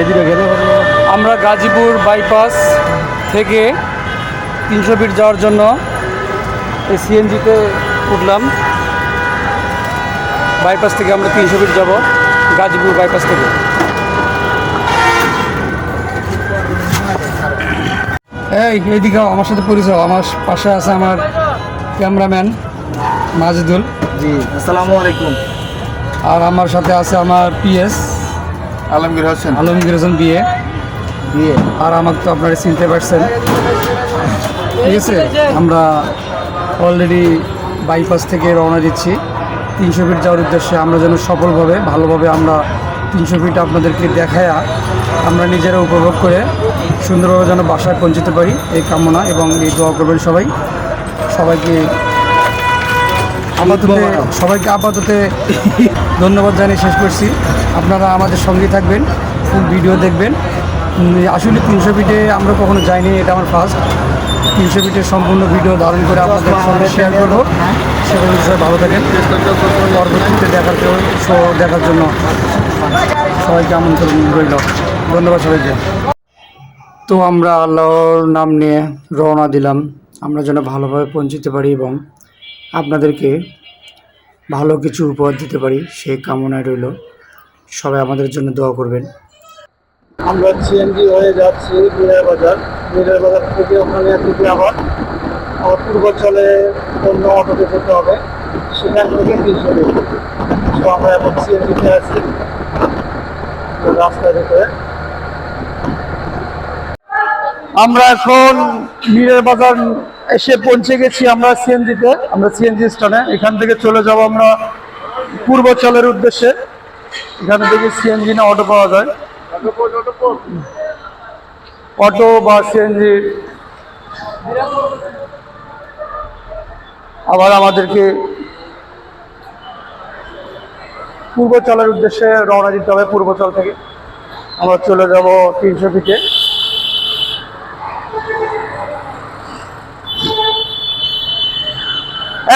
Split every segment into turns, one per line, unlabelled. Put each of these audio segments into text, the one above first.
এদিকে গেলে আমরা গাজীপুর বাইপাস থেকে তিনশো ফিট যাওয়ার জন্য এই সিএনজিতে উঠলাম। বাইপাস থেকে আমরা তিনশো ফিট যাব গাজীপুর বাইপাস থেকে। এই এইদিকে আমার সাথে পরিচয় আমার পাশে আছে আমার ক্যামেরাম্যান মাজেদুল।
জি আসসালামু আলাইকুম।
আর আমার সাথে আছে আমার পিএস।
আলমগীর হোসেন।
আলমগীর হোসেন বিয়ে।
বিয়ে।
আর আমাকে তো আপনারা চিনতে পারছেন। ঠিক আছে আমরা অলরেডি বাইপাস থেকে রওনা দিচ্ছি। তিনশো ফিট যাওয়ার উদ্দেশ্যে আমরা যেন সফলভাবে ভালোভাবে আমরা তিনশো ফিট আপনাদেরকে দেখায়া আমরা নিজেরা উপভোগ করে সুন্দরভাবে যেন বাসায় পৌঁছতে পারি। এই কামনা এবং এই দোয়া করবেন সবাই। সবাইকে আপাতত সবাইকে আপাতত ধন্যবাদ জানিয়ে শেষ করছি। আপনারা আমাদের সঙ্গে থাকবেন খুব ভিডিও দেখবেন। আসলে তিনশো ফিটে আমরা কখনো যাইনি এটা আমার ফার্স্ট তিনশো ফিটের সম্পূর্ণ ভিডিও ধারণ করে আপনাদের সঙ্গে শেয়ার করব। সেটা বিষয়ে ভালো থাকেন। পরবর্তীতে দেখার জন্য শো দেখার জন্য সবাইকে আমন্ত্রণ রইল। ধন্যবাদ সবাইকে। তো আমরা আল্লাহর নাম নিয়ে রওনা দিলাম। আমরা যেন ভালোভাবে পৌঁছতে পারি এবং আপনাদেরকে ভালো কিছু উপহার দিতে পারি সেই কামনায় রইল। সবাই আমাদের জন্য দোয়া করবেন।
আমরা সিএনজি হয়ে যাচ্ছি মিরার বাজার। মিরার বাজার থেকে ওখানে থেকে আবার আমার পূর্বাঞ্চলে অন্য অটোতে যেতে হবে। সেখান থেকে তিনশো তো আমরা এখন সিএনজিতে আছি। রাস্তার ভিতরে। আমরা এখন মিরের বাজার এসে পৌঁছে গেছি আমরা সিএনজিতে, আমরা সিএনজি স্ট্যান্ডে। এখান থেকে চলে যাব আমরা পূর্বাঞ্চলের উদ্দেশ্যে। এখানে থেকে সিএনজি না অটো পাওয়া যায়। অটো বা সিএনজি। আবার আমাদেরকে পূর্ব পূর্বাচলের উদ্দেশ্যে রওনা দিতে হবে পূর্বাচল থেকে। আমরা চলে যাব তিনশো ফিটে।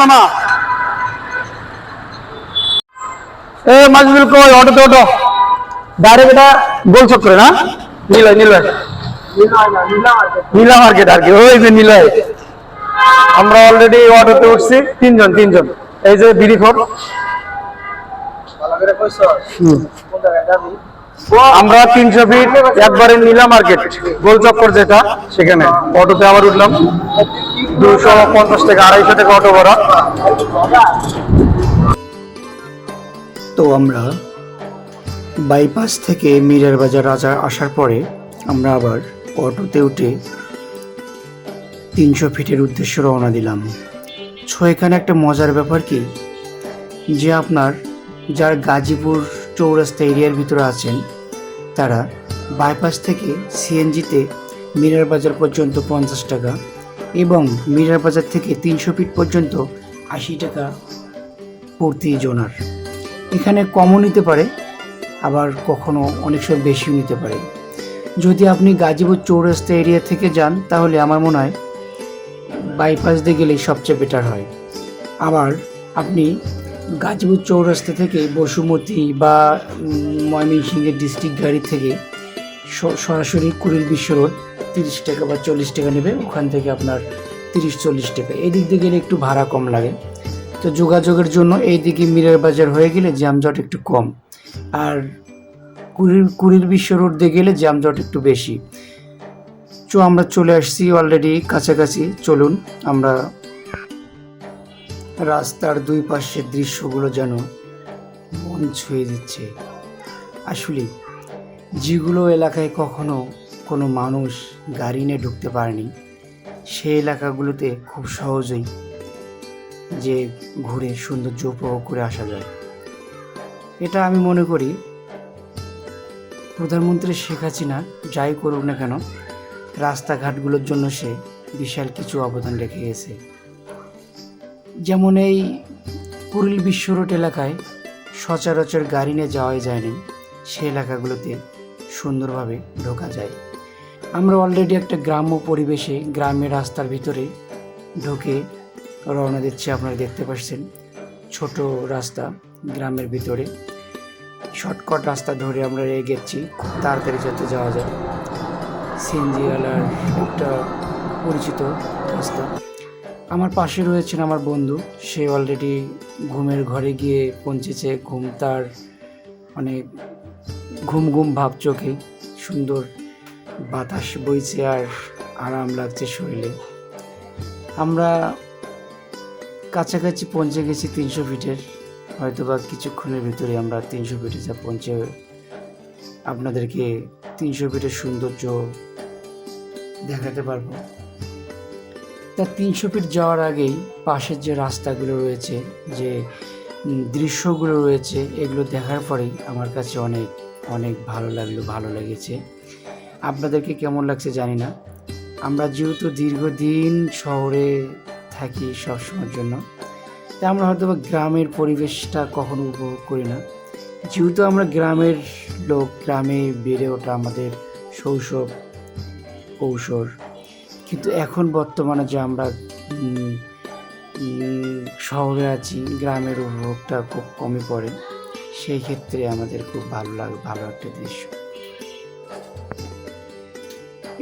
মামা। এ কই অটো এটা গোল না? মার্কেট আর কি, ওই যে আমরা অলরেডি অটোতে উঠছি, তিনজন তিনজন। এই যে বিড়িখোর। আমরা তিনশো ফিট একবারে নীলা মার্কেট, গোল চক্কর যেটা, সেখানে। অটোতে আবার উঠলাম। দুশো পঞ্চাশ থেকে আড়াইশো অটো ভাড়া।
তো আমরা বাইপাস থেকে মিরার বাজার রাজা আসার পরে আমরা আবার অটোতে উঠে তিনশো ফিটের উদ্দেশ্যে রওনা দিলাম। ছো এখানে একটা মজার ব্যাপার কি? যে আপনার যার গাজীপুর চৌরাস্তা এরিয়ার ভিতরে আছেন, তারা বাইপাস থেকে সিএনজিতে মিরার বাজার পর্যন্ত পঞ্চাশ টাকা এবং মিরার বাজার থেকে তিনশো ফিট পর্যন্ত আশি টাকা প্রতি জোনার। এখানে কমও নিতে পারে, আবার কখনো অনেক সময় বেশিও নিতে পারে। যদি আপনি গাজীপুর চৌরাস্তা এরিয়া থেকে যান, তাহলে আমার মনে হয় বাইপাস দিয়ে গেলেই সবচেয়ে বেটার হয়। আবার আপনি গাজীপুর চৌরাস্তা থেকে বসুমতী বা ময়মনসিংহের ডিস্ট্রিক্ট গাড়ি থেকে সরাসরি কুড়িল বিশ্ব রোড তিরিশ টাকা বা চল্লিশ টাকা নেবে, ওখান থেকে আপনার তিরিশ, চল্লিশ টাকা। এই দিক দিয়ে গেলে একটু ভাড়া কম লাগে। তো যোগাযোগের জন্য এইদিকে মিরার বাজার হয়ে গেলে জ্যামজট একটু কম। আর কুড়ির কুড়ির বিশ্ব রোড দিয়ে গেলে জ্যামজট একটু বেশি। তো আমরা চলে আসছি অলরেডি কাছাকাছি। চলুন আমরা রাস্তার দুই পাশের দৃশ্যগুলো যেন মন ছুঁয়ে দিচ্ছে। আসলে যেগুলো এলাকায় কখনো কোনো মানুষ গাড়ি নিয়ে ঢুকতে পারেনি। সেই এলাকাগুলোতে খুব সহজেই যে ঘুরে সৌন্দর্য উপভোগ করে আসা যায়। এটা আমি মনে করি প্রধানমন্ত্রী শেখ হাসিনা যাই করুক না কেন, রাস্তাঘাটগুলোর জন্য সে বিশাল কিছু অবদান রেখে গেছে। যেমন এই কুড়িল বিশ্ব রোড এলাকায় সচরাচর গাড়ি নিয়ে যাওয়াই যায়নি সেই এলাকাগুলোতে সুন্দরভাবে ঢোকা যায়। আমরা অলরেডি একটা গ্রাম্য পরিবেশে, গ্রামের রাস্তার ভিতরে ঢুকে রওনা দিচ্ছে, আপনারা দেখতে পাচ্ছেন। ছোট রাস্তা গ্রামের ভিতরে। শর্টকাট রাস্তা ধরে আমরা এগেছি তাড়াতাড়ি যাতে যাওয়া যায়। সিএনজিওয়ালার একটা পরিচিত রাস্তা। আমার পাশে রয়েছেন আমার বন্ধু, সে অলরেডি ঘুমের ঘরে গিয়ে পৌঁছেছে, ঘুম তার অনেক ঘুম ঘুম ভাব চোখে, সুন্দর বাতাস বইছে আর আরাম লাগছে শরীরে। আমরা কাছাকাছি পৌঁছে গেছি তিনশো ফিটের হয়তো বা কিছুক্ষণের ভিতরে আমরা তিনশো ফিটে যা পৌঁছে আপনাদেরকে তিনশো ফিটের সৌন্দর্য দেখাতে পারব। তা তিনশো ফিট যাওয়ার আগেই পাশের যে রাস্তাগুলো রয়েছে, যে দৃশ্যগুলো রয়েছে, এগুলো দেখার পরেই আমার কাছে অনেক অনেক ভালো লাগল, ভালো লেগেছে। আপনাদেরকে কেমন লাগছে জানি না। আমরা যেহেতু দীর্ঘদিন শহরে থাকি সবসময়ের জন্য, তাই আমরা হয়তো গ্রামের পরিবেশটা কখনো উপভোগ করি না। যেহেতু আমরা গ্রামের লোক, গ্রামে বেড়ে ওঠা আমাদের শৈশব, কৌশল, কিন্তু এখন বর্তমানে যে আমরা শহরে আছি, গ্রামের উপভোগটা খুব কমই পড়ে, সেই ক্ষেত্রে আমাদের খুব ভালো লাগে, ভালো একটা দৃশ্য।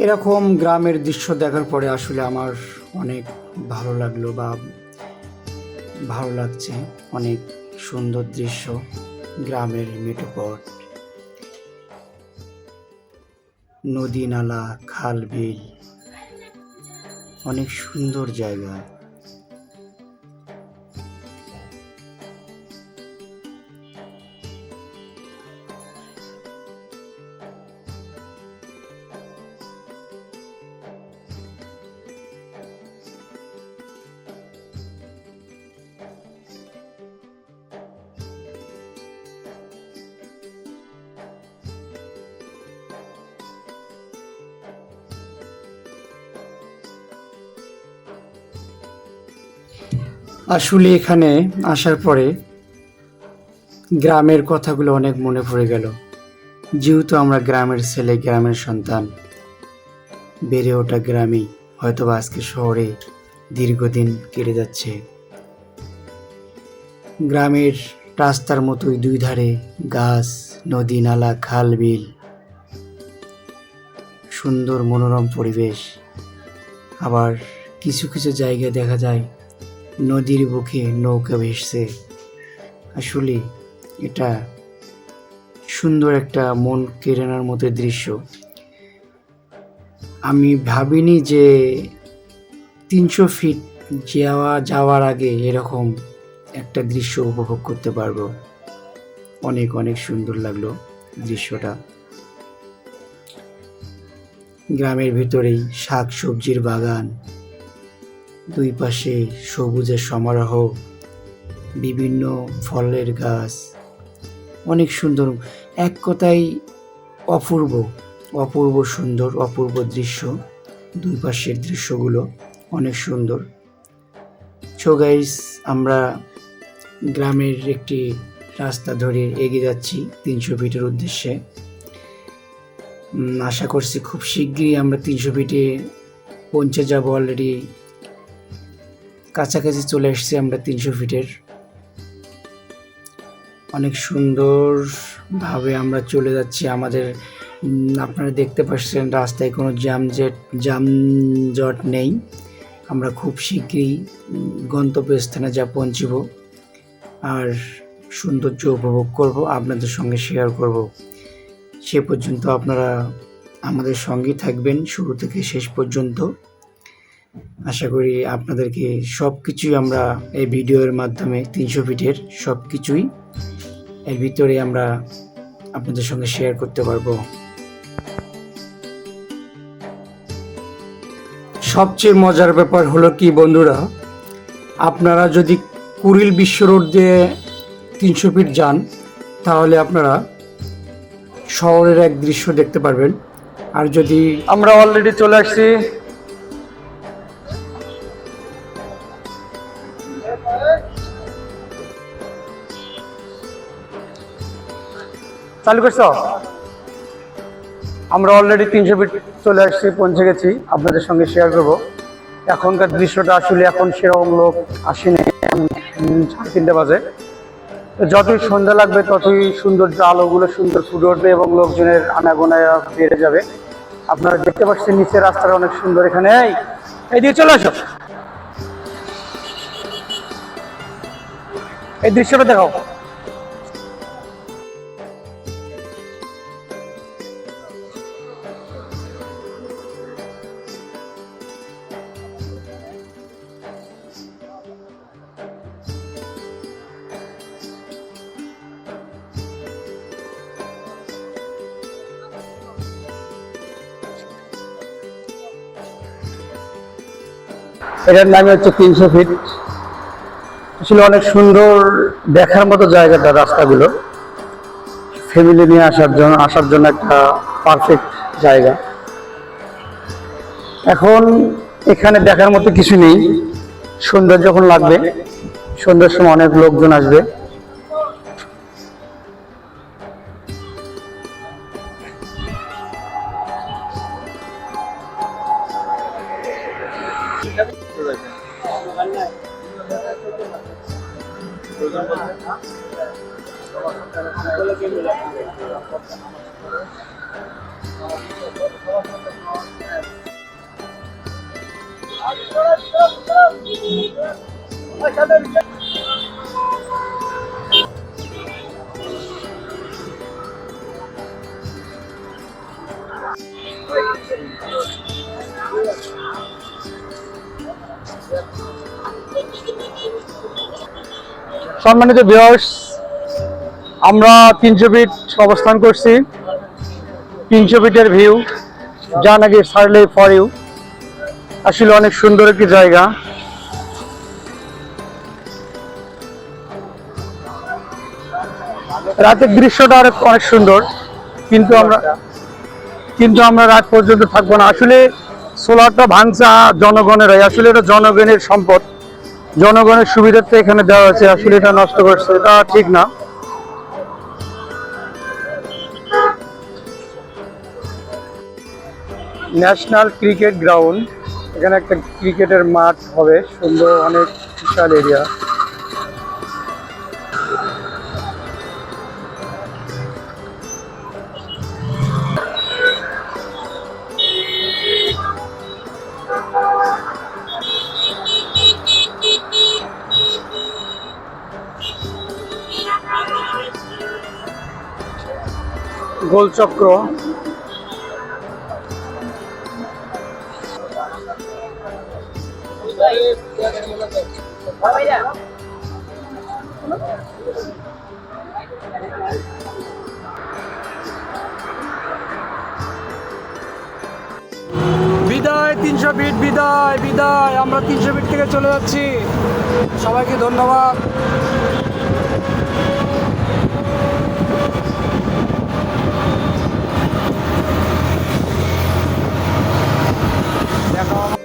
এরকম গ্রামের দৃশ্য দেখার পরে আসলে আমার অনেক ভালো লাগল বা ভালো লাগছে অনেক সুন্দর দৃশ্য গ্রামের মেটোপট নদী নালা, খাল বিল, অনেক সুন্দর জায়গা। আসলে এখানে আসার পরে গ্রামের কথাগুলো অনেক মনে পড়ে গেল। যেহেতু আমরা গ্রামের ছেলে, গ্রামের সন্তান, বেড়ে ওঠা গ্রামেই হয়তো আজকে শহরে দীর্ঘদিন কেটে যাচ্ছে। গ্রামের রাস্তার মতোই দুই ধারে গাছ, নদী, নালা, খাল, বিল, সুন্দর মনোরম পরিবেশ। আবার কিছু কিছু জায়গায় দেখা যায় নদীর বুকে নৌকা ভেসছে। আসলে এটা সুন্দর একটা মন কেড়ে নেওয়ার মতো দৃশ্য। আমি ভাবিনি যে তিনশো ফিট যাওয়া, যাওয়ার আগে এরকম একটা দৃশ্য উপভোগ করতে পারব। অনেক অনেক সুন্দর লাগল দৃশ্যটা। গ্রামের ভিতরেই শাক সবজির বাগান দুই পাশে সবুজের সমারোহ, বিভিন্ন ফলের গাছ। অনেক সুন্দর, এক কথায় অপূর্ব অপূর্ব সুন্দর, অপূর্ব দৃশ্য। দুই পাশের দৃশ্যগুলো অনেক সুন্দর। সো গাইস আমরা গ্রামের একটি রাস্তা ধরে এগিয়ে যাচ্ছি তিনশো ফিটের উদ্দেশ্যে। আশা করছি খুব শিগগিরই আমরা তিনশো ফিটে পৌঁছে যাব অলরেডি কাছাকাছি চলে এসেছি আমরা তিনশো ফিটের। অনেক সুন্দরভাবে আমরা চলে যাচ্ছি আমাদের আপনারা দেখতে পাচ্ছেন রাস্তায় কোনো জ্যাম জেট নেই। আমরা খুব শীঘ্রই গন্তব্যস্থানে যা পৌঁছব আর সৌন্দর্য উপভোগ করব, আপনাদের সঙ্গে শেয়ার করব। সে পর্যন্ত আপনারা আমাদের সঙ্গেই থাকবেন। শুরু থেকে শেষ পর্যন্ত আশা করি আপনাদেরকে সব কিছুই আমরা এই ভিডিওর মাধ্যমে, তিনশো ফিটের সব কিছুই এর ভিতরে আমরা আপনাদের সঙ্গে শেয়ার করতে পারব। সবচেয়ে মজার ব্যাপার হলো কি বন্ধুরা, আপনারা যদি কুড়িল বিশ্ব রোড দিয়ে তিনশো ফিট যান, তাহলে আপনারা শহরের এক দৃশ্য দেখতে পারবেন। আর যদি
আমরা অলরেডি চলে আসছি। চালু করছ? আমরা অলরেডি তিনশো ফিট চলে আসছি, পৌঁছে গেছি। আপনাদের সঙ্গে শেয়ার করব। এখনকার দৃশ্যটা আসলে এখন সেরকম লোক আসেনি সাড়ে তিনটে বাজে।
যতই সন্ধ্যা লাগবে, ততই সৌন্দর্য, আলোগুলো সুন্দর ফুটে উঠবে এবং লোকজনের আনাগোনায় বেড়ে যাবে। আপনারা দেখতে পাচ্ছেন নিচের রাস্তাটা অনেক সুন্দর এখানে। এই এইদিকে চলে আসো। এই দৃশ্যটা দেখাও। এটার নাম হচ্ছে তিনশো ফিট। আসলে অনেক সুন্দর দেখার মতো জায়গাটা রাস্তাগুলো। ফ্যামিলি নিয়ে আসার জন্য আসার জন্য একটা পারফেক্ট জায়গা। এখন এখানে দেখার মতো কিছু নেই। সুন্দর যখন লাগবে সন্ধ্যার সময় অনেক লোকজন আসবে। সম্মানিত ভিউয়ার্স আমরা তিনশো ফিট অবস্থান করছি। তিনশো ফিটের ভিউ যা নাকি সার্লে ফর ইউ আসলে অনেক সুন্দর একটি জায়গা। রাতের দৃশ্যটা অনেক অনেক সুন্দর, কিন্তু আমরা কিন্তু আমরা রাত পর্যন্ত থাকব না। আসলে সোলারটা ভাঙচা জনগণের আসলে এটা জনগণের সম্পদ। জনগণের সুবিধার্থে এখানে দেওয়া আছে আসলে এটা নষ্ট করছে, এটা ঠিক না। National cricket ground. এখানে একটা ক্রিকেটের মাঠ হবে সুন্দর অনেক বিশাল এরিয়া গোলচক্র। বিদায় তিনশো ফিট বিদায় বিদায়। আমরা তিনশো ফিট থেকে চলে যাচ্ছি। সবাইকে ধন্যবাদ। দেখা।